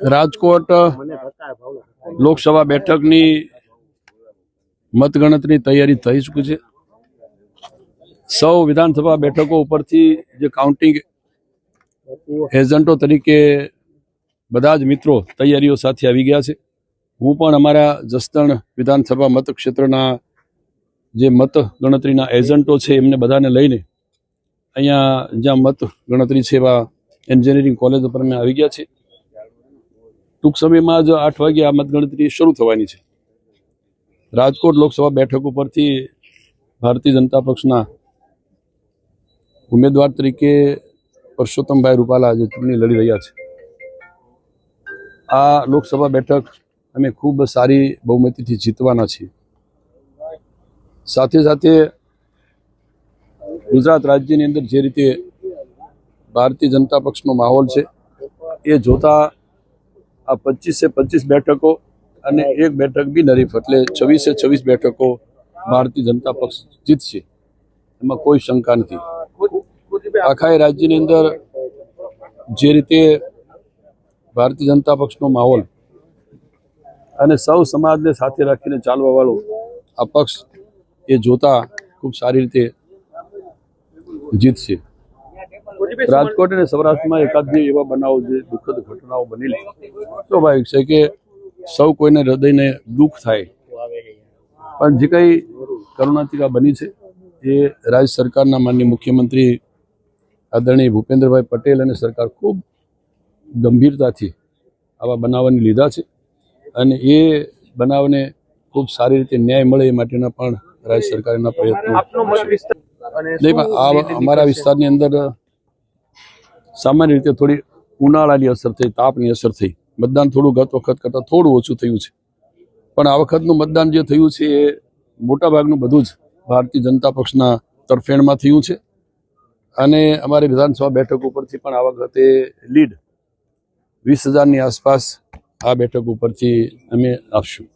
રાજકોટ લોકસભા બેઠકની મતગણતરી તૈયારી થઈ ચૂકી છે. સૌ વિધાનસભા બેઠકો ઉપરથી જે કાઉન્ટિંગ એજન્ટો તરીકે બધા જ મિત્રો તૈયારીઓ સાથે આવી ગયા છે. હું પણ અમારા જસદણ વિધાનસભા મતક્ષેત્રના જે મત ગણતરીના એજન્ટો છે એમને બધાને લઈને અહીંયા જ્યાં મત ગણતરી છે એવા એન્જિનિયરિંગ કોલેજ ઉપર અમે આવી ગયા છે ટૂંક સમયમાં જ આઠ વાગે આ મતગણતરી શરૂ થવાની છે. રાજકોટ લોકસભા બેઠક ઉપરથી ભારતીય જનતા પક્ષના ઉમેદવાર તરીકે પરસોત્તમભાઈ રૂપાલા આજે ચૂંટણી લડી રહ્યા છે. આ લોકસભા બેઠક અમે ખૂબ સારી બહુમતીથી જીતવાના છીએ. સાથે સાથે ગુજરાત રાજ્યની અંદર જે રીતે ભારતીય જનતા પક્ષનો માહોલ છે, એ જોતા આ પચીસે પચીસ બેઠકો અને એક બેઠક બી નરીફ એટલે છવ્વીસે છવ્વીસ બેઠકો ભારતીય જનતા પક્ષ જીતશે. એમાં કોઈ શંકા નથી. આખા રાજ્યની અંદર જે રીતે ભારતીય જનતા પક્ષનો માહોલ અને સૌ સમાજને સાથે રાખીને ચાલવા વાળો આ પક્ષ એ જોતા ખૂબ સારી રીતે જીતશે. રાજકોટ અને સૌરાષ્ટ્રમાં એકાદ બે એવા બનાવો જે દુઃખદ ઘટનાઓ બનેલી. સ્વાભાવિક છે કે સૌ કોઈને હૃદયને દુઃખ થાય. પણ જે કંઈ કરુણાતિકા બની છે એ રાજ્ય સરકારના માનનીય મુખ્યમંત્રી આદરણીય ભૂપેન્દ્રભાઈ પટેલ અને સરકાર ખૂબ ગંભીરતાથી આવા બનાવને લીધા છે. અને એ બનાવને ખૂબ સારી રીતે ન્યાય મળે એ માટેના પણ રાજ્ય સરકારના પ્રયત્નો નહીં પણ અમારા વિસ્તારની અંદર સામાન્ય રીતે થોડી ઉનાળાની અસર થઈ, તાપની અસર થઈ. મતદાન થોડું ગત વખત કરતાં થોડું ઓછું થયું છે. પણ આ વખતનું મતદાન જે થયું છે, એ મોટાભાગનું બધું જ ભારતીય જનતા પક્ષના તરફેણમાં થયું છે. અને અમારી વિધાનસભા બેઠક ઉપરથી પણ આ વખતે લીડ વીસ હજારની આસપાસ આ બેઠક ઉપરથી અમે આપશું